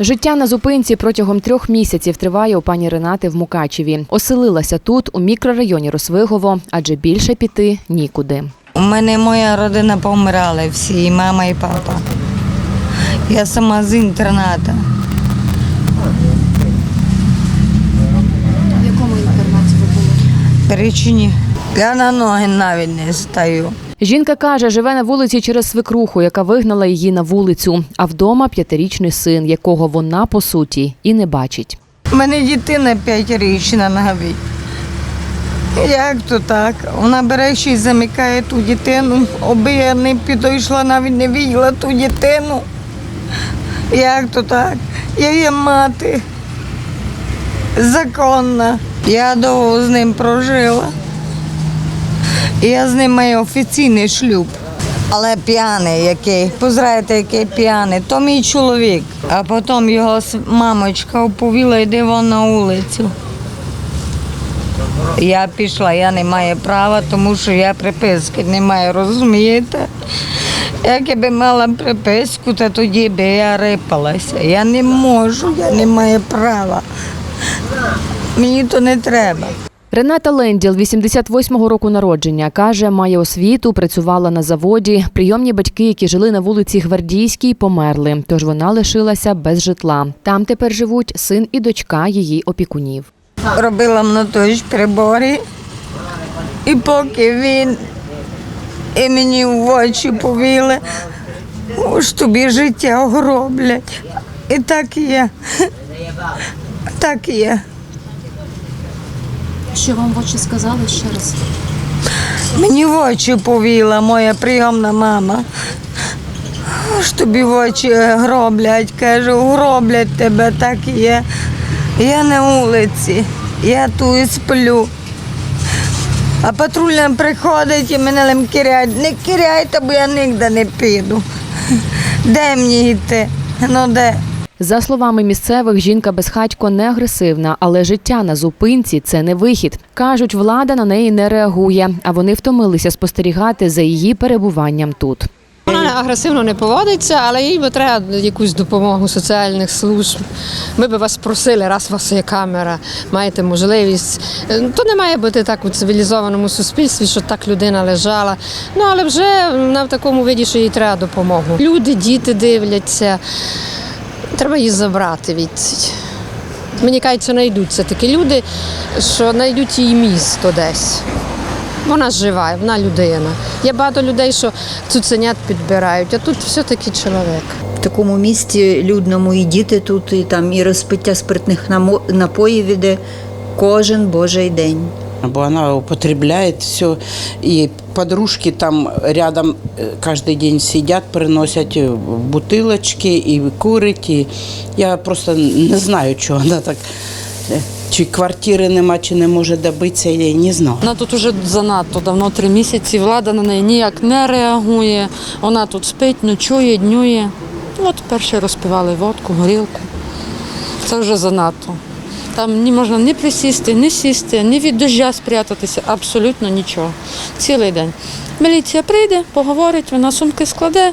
Життя на зупинці протягом трьох місяців триває у пані Ренати в Мукачеві. Оселилася тут, у мікрорайоні Росвигово, адже більше піти нікуди. У мене моя родина помирала всі, і мама, і папа. Я сама з інтерната. В якому інтернаті ви були? Перечині. Я на ноги навіть не стаю. Жінка каже, живе на вулиці через свекруху, яка вигнала її на вулицю, а вдома п'ятирічний син, якого вона по суті і не бачить. У мене дитина п'ятирічна навіть. Як то так? Вона бере ще й замикає ту дитину, аби я не підійшла, навіть не виділа ту дитину. Як то так? Я є мати. Законна. Я довго з ним прожила. Я з ним маю офіційний шлюб. Але п'яний який, позраєте, який п'яний, то мій чоловік. А потім його мамочка оповіла, йди вон на вулицю. Я пішла, я не маю права, тому що я приписки не маю, розумієте? Як я би мала приписку, то тоді би я рипалася. Я не можу, я не маю права. Мені то не треба. Рената Ленділ, 88-го року народження, каже, має освіту, працювала на заводі. Прийомні батьки, які жили на вулиці Гвардійській, померли, тож вона лишилася без житла. Там тепер живуть син і дочка її опікунів. робила мнотож прибори, і поки він і мені в очі повіли, уж тобі життя огроблять. І так є. Так є. Що вам в очі сказали ще раз? Мені в очі повіла моя прийомна мама. Уж тобі в очі гроблять, кажу, гроблять тебе, так є. Я на вулиці, я тут і сплю. А патрульна приходить і мене лим киряють. Не киряйте, бо я ніде не піду. Де мені йти? Ну де? За словами місцевих, жінка безхатько не агресивна, але життя на зупинці це не вихід. Кажуть, влада на неї не реагує, а вони втомилися спостерігати за її перебуванням тут. Вона агресивно не поводиться, але їй би треба якусь допомогу соціальних служб. Ми би вас просили, раз у вас є камера, маєте можливість. Е, То не має бути так у цивілізованому суспільстві, що так людина лежала. Ну але вже в такому виді, що їй треба допомогу. Люди, діти дивляться. Треба її забрати від. Мені кажуть, знайдуться такі люди, що знайдуть їй місто десь. Вона жива, вона людина. Є багато людей, що цуценят підбирають, а тут все-таки чоловік. В такому місті людному і діти тут, і там і розпиття спиртних напоїв іде кожен божий день Бо она употребляет все, и подружки там рядом э, каждый день сидят, приносят э, бутылочки и курить. И я просто не знаю, чого вона так. е, Чи квартири нема, чи не може добитися, я не знаю. Вона тут уже занадто давно, три місяці. Влада на неї ніяк не реагує. Вона тут спить, ночує, днює. От перші розпивали водку, горілку. Це вже занадто. Там не можна ні присісти, ні сісти, ні від дождя спрятатися, абсолютно нічого. Цілий день. Міліція прийде, поговорить, вона сумки складе,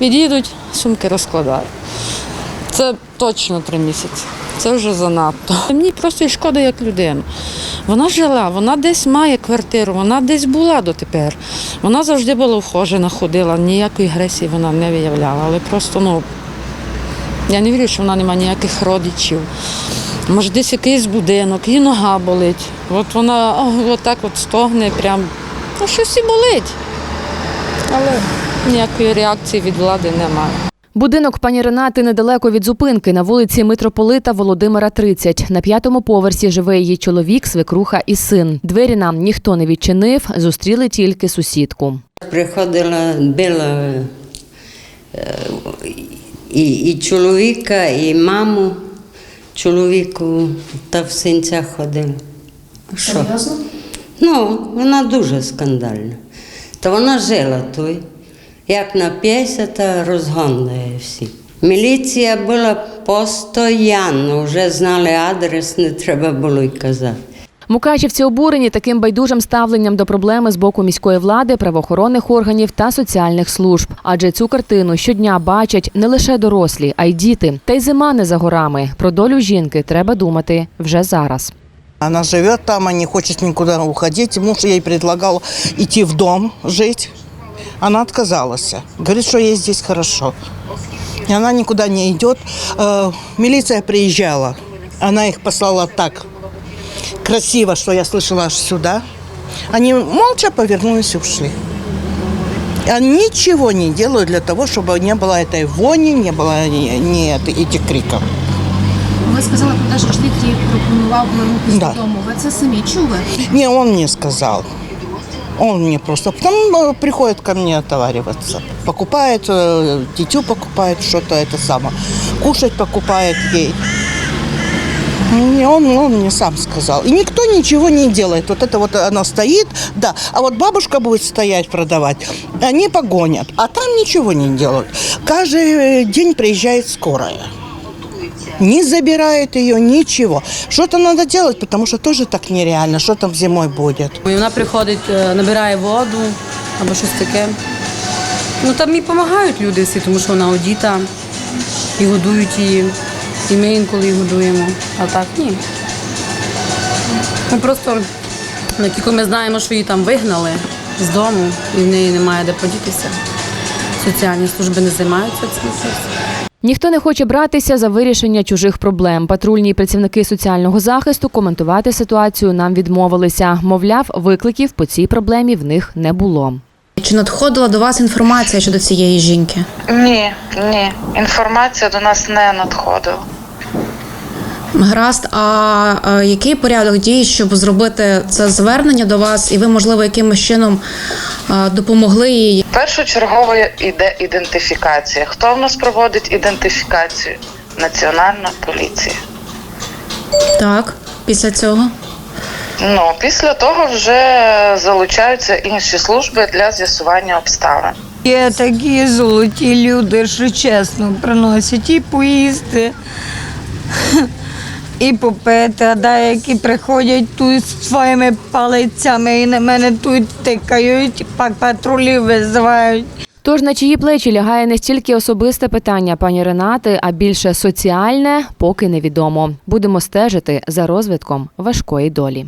від'їдуть, сумки розкладають. Це точно три місяці. Це вже занадто. Мені просто шкода як людину. Вона жила, вона десь має квартиру, вона десь була дотепер. Вона завжди була вхожена, ходила, ніякої агресії вона не виявляла. Але просто, ну, я не вірю, що вона не має ніяких родичів. Може, десь якийсь будинок, її нога болить. От вона отак от стогне, прям, ну щось і болить. Але ніякої реакції від влади немає. Будинок пані Ренати недалеко від зупинки на вулиці митрополита Володимира 30. На п'ятому поверсі живе її чоловік, свекруха і син. Двері нам ніхто не відчинив, зустріли тільки сусідку. Приходила, била е, і, і чоловіка, і маму чоловіку та в синцях ходила. Що? Серйозно? Ну, вона дуже скандальна. Та вона жила той, Як нап'ється, та розгонує всі. Міліція була постійно, вже знали адрес, не треба було й казати. Мукачівці обурені таким байдужим ставленням до проблеми з боку міської влади, правоохоронних органів та соціальних служб. Адже цю картину щодня бачать не лише дорослі, а й діти. Та й зима не за горами. Про долю жінки треба думати вже зараз. Она живет там, не хочет никуда уходить. Муж ей предлагал идти в дом жить. Она отказалась. Говорит, что ей здесь хорошо. И она никуда не идет. Э, Милиция приезжала. Она их послала так красиво, что я слышала аж сюда. Они молча повернулись и ушли. Они ничего не делают для того, чтобы не было этой вони, не было ни, ни этой- этих криков. Ви сказали про те, що чоловік їй пропонував повернутися Да. додому. Ви це самі чули? Не, он мне сказал. Он мне просто... Потом э, приходит ко мне отовариваться. Покупает, э, дитю покупает что-то это самое. Кушать покупает ей. Не, Он, он мне сам сказал. И никто ничего не делает. Вот это вот она стоит, да. А вот бабушка будет стоять продавать, они погонят. А там ничего не делают. Каждый э, день приезжает скорая. Не забирает ее, ничего. Что-то надо делать, потому что тоже так нереально. Что там зимой будет? І вона приходить, е, набирає воду або щось таке. Ну там їй допомагають люди всі, тому що вона одіта і годують її. І ми інколи годуємо. А так ні. Ми просто, ну, тільки ми знаємо, що її там вигнали з дому, і в неї немає де подітися. Соціальні служби не займаються цим. Ніхто не хоче братися за вирішення чужих проблем. Патрульні працівники соціального захисту коментувати ситуацію нам відмовилися. Мовляв, викликів по цій проблемі в них не було. Чи надходила до вас інформація щодо цієї жінки? Ні, ні. Інформація до нас не надходила. Гаразд, а який порядок дій, щоб зробити це звернення до вас, і ви, можливо, якимось чином допомогли їй? Першочергово йде ідентифікація. Хто в нас проводить ідентифікацію? Національна поліція. Так, після цього. Ну, після того вже залучаються інші служби для з'ясування обставин. Є такі золоті люди, що чесно приносять і поїсти, і попити, а деякі приходять тут своїми палицями і на мене тут тикають, пак патрулів визивають. Тож на чиї плечі лягає не стільки особисте питання пані Ренати, а більше соціальне, поки невідомо. Будемо стежити за розвитком важкої долі.